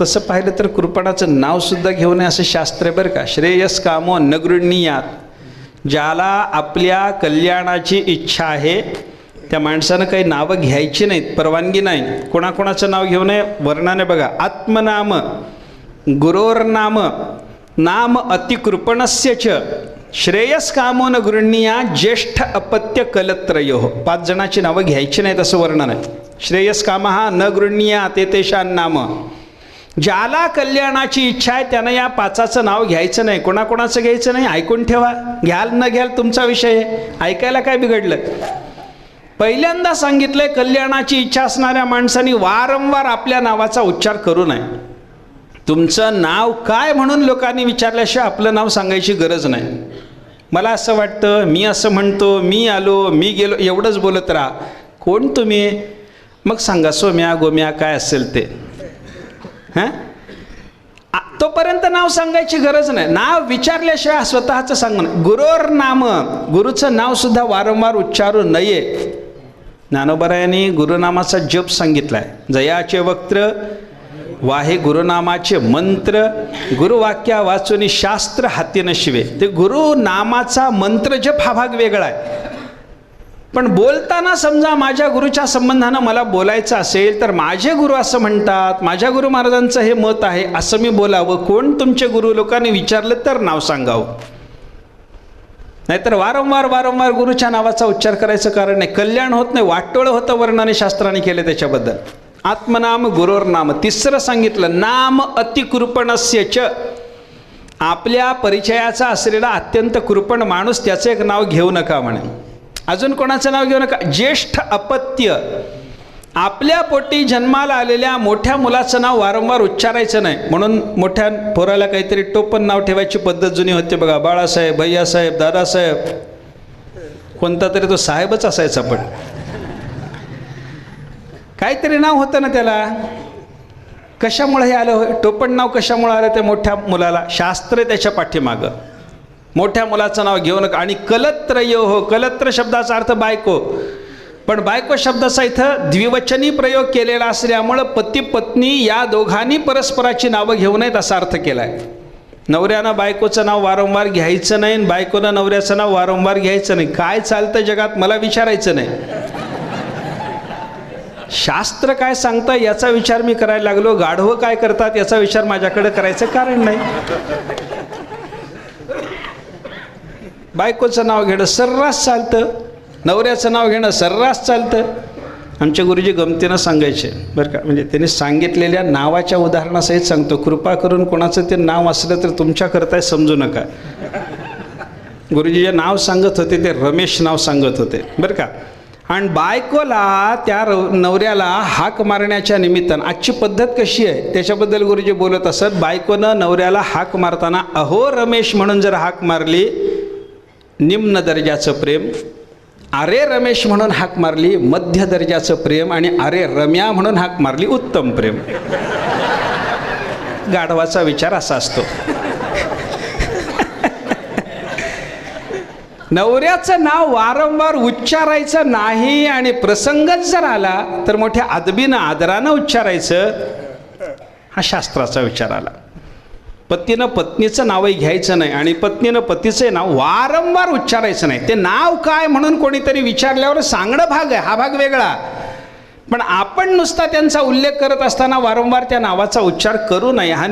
तसं पाहिलं तर कृपणाचं नावसुद्धा घेऊ नये असं शास्त्र आहे बरं का. श्रेयस कामो नगृणीयात ज्याला आपल्या कल्याणाची इच्छा आहे त्या माणसानं काही नावं घ्यायची नाहीत परवानगी नाही. कोणाकोणाचं नाव घेऊ नये वर्णाने बघा. आत्मनाम गुरोर्नाम नाम अतिकृपणस्य च. श्रेयस कामो न गृह्णीया ज्येष्ठ अपत्य कलत्रयो. पाच जणाची नावं घ्यायची नाहीत असं वर्णन आहे. श्रेयस काम हा न गृणीया ते नाम. ज्याला कल्याणाची इच्छा आहे त्यानं या पाचाचं नाव घ्यायचं नाही. कोणाकोणाचं घ्यायचं नाही? ऐकून ठेवा. घ्याल न घ्याल तुमचा विषय. आहे ऐकायला काय बिघडलं? पहिल्यांदा सांगितलंय कल्याणाची इच्छा असणाऱ्या माणसांनी वारंवार आपल्या नावाचा उच्चार करू नये. तुमचं नाव काय म्हणून लोकांनी विचारल्याशिवाय आपलं नाव सांगायची गरज नाही. मला असं वाटतं मी असं म्हणतो मी आलो मी गेलो एवढंच बोलत राहा. कोण तुम्ही? मग सांगा सोम्या गोम्या काय असेल ते. हां? तोपर्यंत नाव सांगायची गरज नाही. नाव विचारल्याशिवाय स्वतःचं सांगणं गुरोर नाम गुरुचं नाव सुद्धा वारंवार उच्चारू नये. ज्ञानोबरायांनी गुरुनामाचा जप सांगितलाय. जयाचे वक्त्र वाहे गुरुनामाचे मंत्र. गुरुवाक्या वाचून शास्त्र हाती नशिवे. ते गुरुनामाचा मंत्र जप हा भाग वेगळा आहे. पण बोलताना समजा माझ्या गुरुच्या संबंधानं मला बोलायचं असेल तर माझे गुरु असं म्हणतात माझ्या गुरु महाराजांचं हे मत आहे असं मी बोलावं. कोण तुमचे गुरु लोकांनी विचारलं तर नाव सांगावं. नाहीतर वारंवार वारंवार गुरुच्या नावाचा उच्चार करायचं कारण नाही. कल्याण होत नाही वाटोळं होतं वर्णाने शास्त्राने केलं त्याच्याबद्दल. आत्मनाम गुरोर नाम. तिसरं सांगितलं नाम अतिकृपणस्य च. आपल्या परिचयाचा असलेला अत्यंत कृपण माणूस त्याचं एक नाव घेऊ नका म्हणे. अजून कोणाचं नाव घेऊ नका? ज्येष्ठ अपत्य. आपल्या पोटी जन्माला आलेल्या मोठ्या मुलाचं नाव वारंवार उच्चारायचं नाही. म्हणून मोठ्या पोराला काहीतरी टोपण नाव ठेवायची पद्धत जुनी होती बघा. बाळासाहेब भैयासाहेब दादासाहेब. कोणता तरी तो साहेबच असायचा पण. काहीतरी नाव होतं ना त्याला. कशामुळे हे आलं? टोपण नाव कशामुळे आलं त्या मोठ्या मुलाला? शास्त्र त्याच्या पाठीमागं. मोठ्या मुलाचं नाव घेऊ नका. आणि कलत्र यो हो कलत्र शब्दाचा अर्थ बायको. पण बायको शब्दाचा इथं द्विवचनी प्रयोग केलेला असल्यामुळं पती पत्नी या दोघांनी परस्पराची नावं घेऊ नयेत असा अर्थ केला आहे नवऱ्यानं बायकोचं नाव वारंवार घ्यायचं नाही आणि बायकोनं नवऱ्याचं नाव वारंवार घ्यायचं नाही. काय चालतं जगात मला विचारायचं नाही. शास्त्र काय सांगतं याचा विचार मी करायला लागलो. गाढवं काय करतात याचा विचार माझ्याकडे करायचं कारण नाही. बायकोचं नाव घेणं सर्रास चालतं नवऱ्याचं नाव घेणं सर्रास चालतं. आमचे गुरुजी गमतीनं सांगायचे बरं का? म्हणजे त्यांनी सांगितलेल्या नावाच्या उदाहरणासहित सांगतो. कृपा करून कोणाचं ते नाव असलं तर तुमच्याकरता समजू नका. गुरुजी जे नाव सांगत होते ते रमेश नाव सांगत होते बरं का? आणि बायकोला त्या र नवऱ्याला हाक मारण्याच्या निमित्तानं आजची पद्धत कशी आहे? त्याच्याबद्दल गुरुजी बोलत असत बायकोनं नवऱ्याला हाक मारताना अहो रमेश म्हणून जर हाक मारली निम्न दर्जाचं प्रेम अरे रमेश म्हणून हाक मारली मध्य दर्जाचं प्रेम आणि अरे रम्या म्हणून हाक मारली उत्तम प्रेम. गाढवाचा विचार असा असतो. नवऱ्याचं नाव वारंवार उच्चारायचं नाही आणि प्रसंगच जर आला तर मोठ्या अदबीनं आदरानं उच्चारायचं हा शास्त्राचा विचार आला. पतीनं पत्नीचं नावही घ्यायचं नाही आणि पत्नीनं पतीचं नाव वारंवार उच्चारायचं नाही. ते नाव काय म्हणून कोणीतरी विचारल्यावर सांगणं भाग आहे हा भाग वेगळा. पण आपण नुसता त्यांचा उल्लेख करत असताना वारंवार त्या नावाचा उच्चार करू नये हा